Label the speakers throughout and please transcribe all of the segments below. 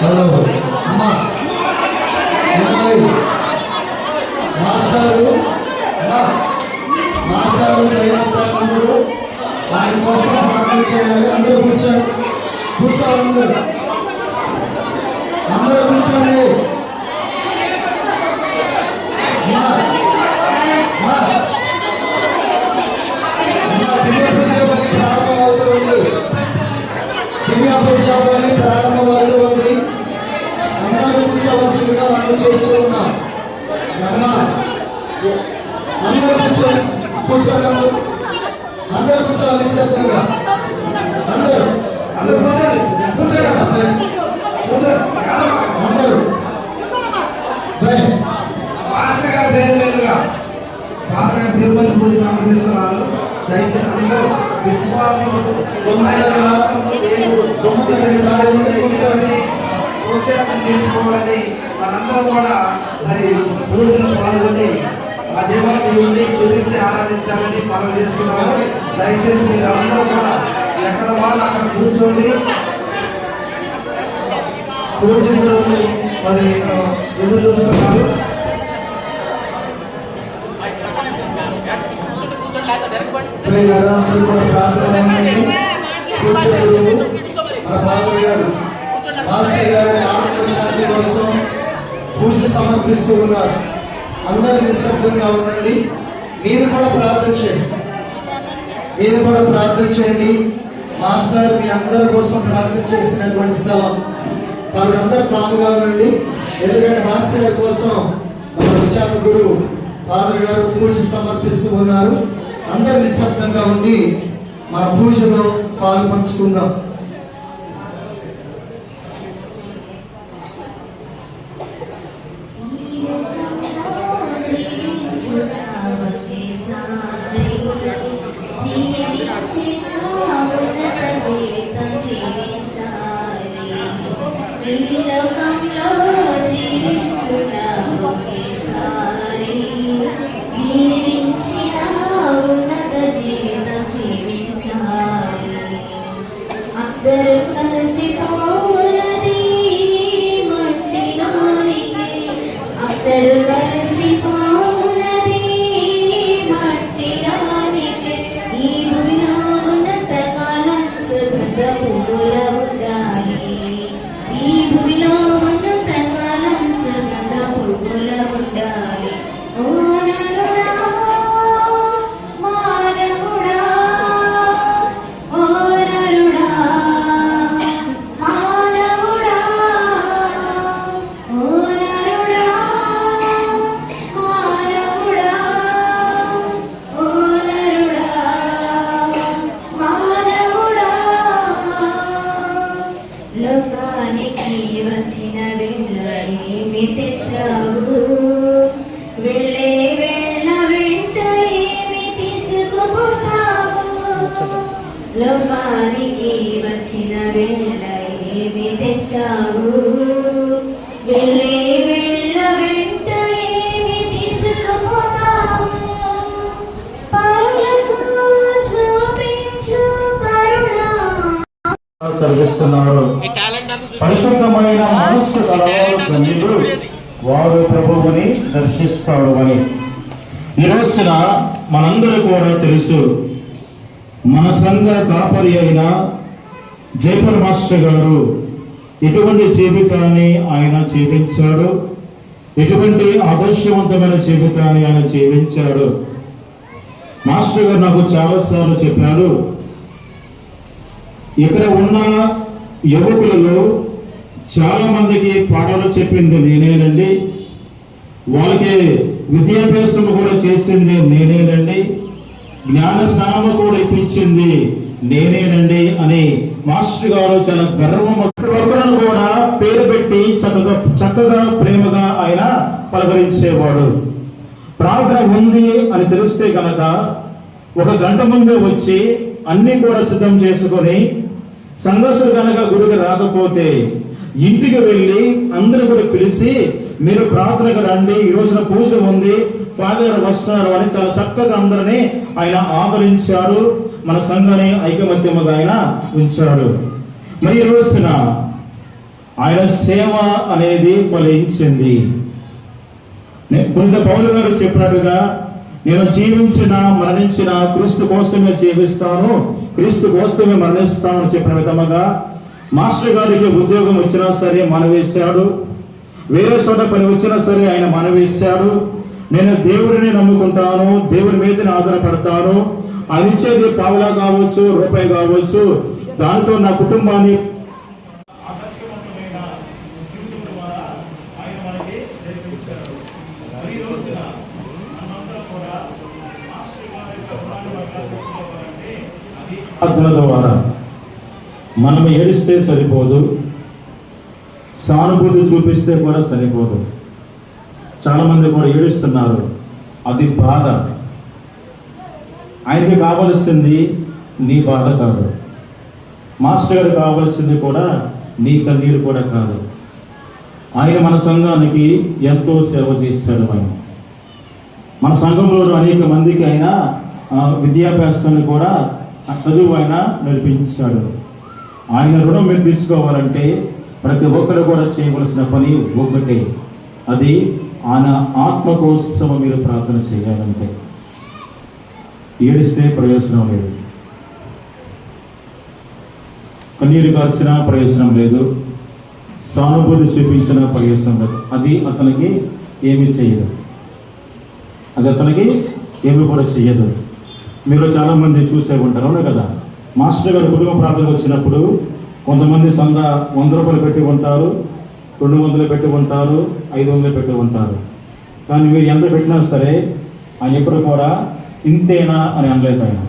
Speaker 1: అమ్మా ఉండాలి. మాస్టారు దైవస్థాపకుడు ఆయన కోసం ప్రార్థన చేయాలి అందరూ కూర్చోండి కూర్చోవాలి అందరూ అందరూ కూర్చోండి దివ్య పురుషాలి ప్రారంభం అవుతుంది దివ్య ప్రారంభం అందరూ మనం చేస్తూ ఉన్నాం. అందరూ కూర్చోండి కూర్చోగలరు. అందరూ అందరూ కూర్చోవాలి నిశ్శబ్దంగా. అందరూ అందరూ కూర్చోండి. కూర్చోండి అబ్బాయి. అందరూ. బై.
Speaker 2: పేరు మీదుగా తిరుమల పూజ సమర్పిస్తున్నారు దయచేసి అందరూ విశ్వాసంతో
Speaker 1: తొమ్మిది సార్లు
Speaker 2: ప్రోత్సాహం చేసుకోవాలని మనందరం కూడా మరి పూజలో పాల్గొని ఆ దేవా దేవుణ్ణి స్తుతించి ఆరాధించాలని మనం చేస్తున్నారు దయచేసి మీరు అందరూ కూడా ఎక్కడ వాళ్ళు అక్కడ కూర్చోండి. కూర్చున్న మరి ఇక్కడ ఎదురు చూస్తున్నారు.
Speaker 1: ప్రియులారా, అందరూ కూడా ప్రార్థన. కూర్చోండి. మన ఫాదర్ గారు మాస్టర్ గారు ఆత్మశాంతి కోసం పూజ సమర్పిస్తూ ఉన్నారు అందరూ నిశ్శబ్దంగా ఉండండి. మీరు కూడా ప్రార్థన చేయండి. మీరు కూడా ప్రార్థన చేయండి. మాస్టర్ మీ అందరి కోసం ప్రార్థన చేసినటువంటి స్థలం. కాబట్టి అందరూ కాముగా ఉండండి. ఎందుకంటే మాస్టర్ గారి కోసం మన విచార గురువు ఫాదర్ గారు పూజ సమర్పిస్తూ ఉన్నారు. అందరూ నిశ్శబ్దంగా ఉండి మన పూజలో పాలు పంచుకుందాం.
Speaker 3: అందరూ కలిసిపోవునది లోకానికి వచ్చిన వెళ్ళ ఏమి తెచ్చావు వెళ్ళే వెళ్ళ వెంట ఏమి తీసుకుపోతావు పరులకు చూపించు కరుణ.
Speaker 4: సర్విస్తున్నాడు పరిశుద్ధమైన మనస్సు ధన్యుడు వారు ప్రభువుని దర్శిస్తాడు అని. ఈ రోజున మనందరూ కూడా తెలుసు మన సంఘ కాపరి అయిన జైపర్ మాస్టర్ గారు ఎటువంటి జీవితాన్ని ఆయన జీవించాడు. ఎటువంటి ఆదర్శవంతమైన జీవితాన్ని ఆయన జీవించాడు. మాస్టర్ గారు నాకు చాలాసార్లు చెప్పారు ఇక్కడ ఉన్న యువకులలో చాలా మందికి పాఠాలు చెప్పింది నేనేనండి. వాళ్ళకి విద్యాభ్యాసం కూడా చేసింది నేనేనండి. జ్ఞాన స్నానము కూడా ఇప్పించింది నేనేనండి అని మాస్టర్ గారు చాలా గర్వం ఒకరిని కూడా పేరు పెట్టి చక్కగా చక్కగా ప్రేమగా ఆయన పలకరించేవాడు. ప్రార్థన ఉంది అని తెలిస్తే కనుక ఒక గంట ముందు వచ్చి అన్ని కూడా సిద్ధం చేసుకొని సంఘర్షులు కనుక గుడికి రాకపోతే ఇంటికి వెళ్ళి అందరూ కూడా పిలిచి మీరు ప్రార్థనకు రండి ఈ రోజున పూజ ఉంది ఫాదర్ వస్తారు అని చాలా చక్కగా అందరినీ ఆయన ఆదరించాడు మన సంఘాన్ని ఐకమత్యముగా ఆయన ఉంచాడు. మరి ఈ రోజున ఆయన సేవ అనేది ఫలించింది. నే- పునిత పౌలు గారు చెప్పినట్టుగా నేను జీవించిన మరణించిన క్రీస్తు కోసమే జీవిస్తాను క్రీస్తు కోసమే మరణిస్తాను అని చెప్పిన విధముగా మాస్టర్ గారికి ఉద్యోగం వచ్చినా సరే మనవేశాడు వేరే చోట పని వచ్చినా సరే ఆయన మనవేశాడు నేను దేవుడిని నమ్ముకుంటాను. దేవుని మీద ఆధారపడతాను. ఆయన ఇచ్చేది పావులా కావచ్చు రూపాయి కావచ్చు. దానితో నా కుటుంబాన్ని ద్వారా. మనం ఏడిస్తే సరిపోదు. సానుభూతి చూపిస్తే కూడా సరిపోదు. చాలామంది కూడా ఏడుస్తున్నారు. అది బాధ. ఆయనకి కావలసింది నీ బాధ కాదు. మాస్టర్ గారు కావలసింది కూడా నీ కన్నీరు కూడా కాదు. ఆయన మన సంఘానికి ఎంతో సేవ చేశాడు ఆయన. మన సంఘంలో అనేక మందికి ఆయన విద్యాభ్యాసాన్ని కూడా చదువు ఆయన నేర్పించాడు ఆయన రుణం మీరు తీర్చుకోవాలంటే ప్రతి ఒక్కరు కూడా చేయవలసిన పని ఒకటే. అది ఆయన ఆత్మ కోసం మీరు ప్రార్థన చేయాలంటే. ఏడిస్తే ప్రయోజనం లేదు. కన్నీరు కార్చిన ప్రయోజనం లేదు. సానుభూతి చూపించిన ప్రయోజనం లేదు. అది అతనికి ఏమి చేయదు. అది అతనికి ఏమి కూడా చేయదు. మీరు చాలామంది చూసే ఉంటారు అవునా కదా? మాస్టర్ గారు కుటుంబ ప్రార్థనకు వచ్చినప్పుడు కొంతమంది సొంత వంద రూపాయలు పెట్టి ఉంటారు రెండు వందలు పెట్టి ఉంటారు ఐదు వందలు పెట్టి ఉంటారు కానీ మీరు ఎంత పెట్టినా సరే ఆయన ఎప్పుడు కూడా ఇంతేనా అని అనలేదు ఆయన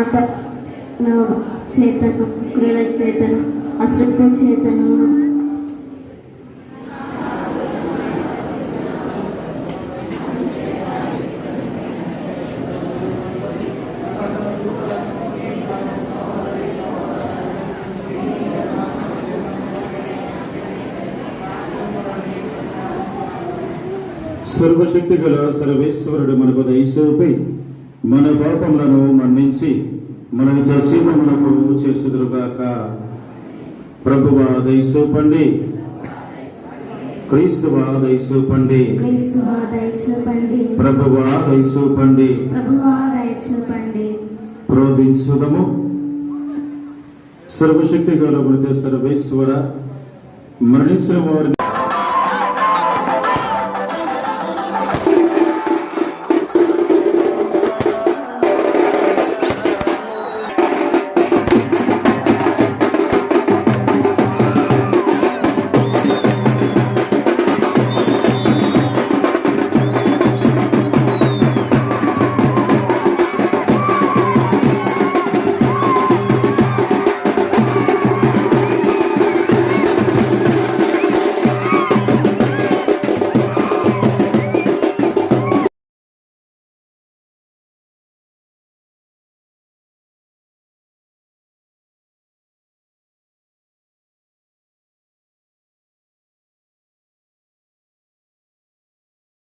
Speaker 3: మాత చేతను క్రీడ చేతను అశ్రద్ధ చేతను.
Speaker 4: సర్వశక్తి గల సర్వేశ్వరుడు మనకు దయచూపి మన పాపములను మన్నించి మనని జీవములకు చేర్చుదురుగాక. ప్రభువా దయచూపండి క్రీస్తువా దయచూపండి
Speaker 3: ప్రభువా దయచూపండి
Speaker 4: ప్రోధించుదము. సర్వశక్తి గల సర్వేశ్వర మరణించిన వారిని